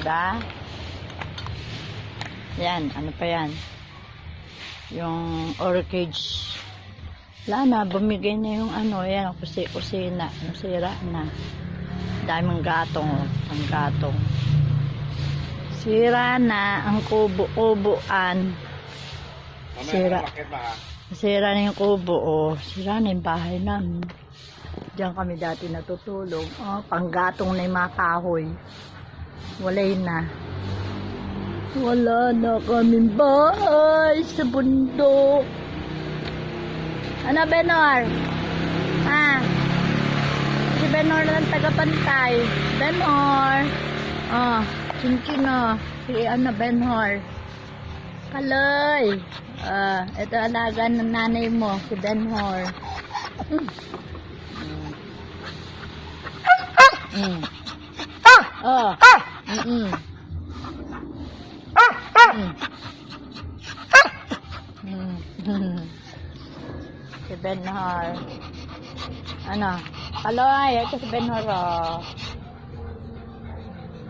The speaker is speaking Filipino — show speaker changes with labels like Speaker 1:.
Speaker 1: Diba? Yan, ano pa yan? Yung orchids. Wala na, bumigay na yung ano, yan, kusi kusina. Nasira na. Daming gatong, oh. Ang gatong. Sira na ang kubo-kubuan. Sira. Sira na yung kubo, oh. Sira na yung bahay namin. Diyan kami dati natutulog. Oh, panggatong na yung mga kahoy. Walay na. Wala na kaming bahay sa bundok. Ano, Benor? Ha? Si Benor lang tagapantay. Benor. Oh, chinchin oh. Si ano, Benor. Kaloy. Ah, ito alaga ng nanay mo, si Benhor. Mm. Mm. Oh. Mm-mm. Mm. Mm. si Benhor. Ano? Kaloy, ito si Benhor oh.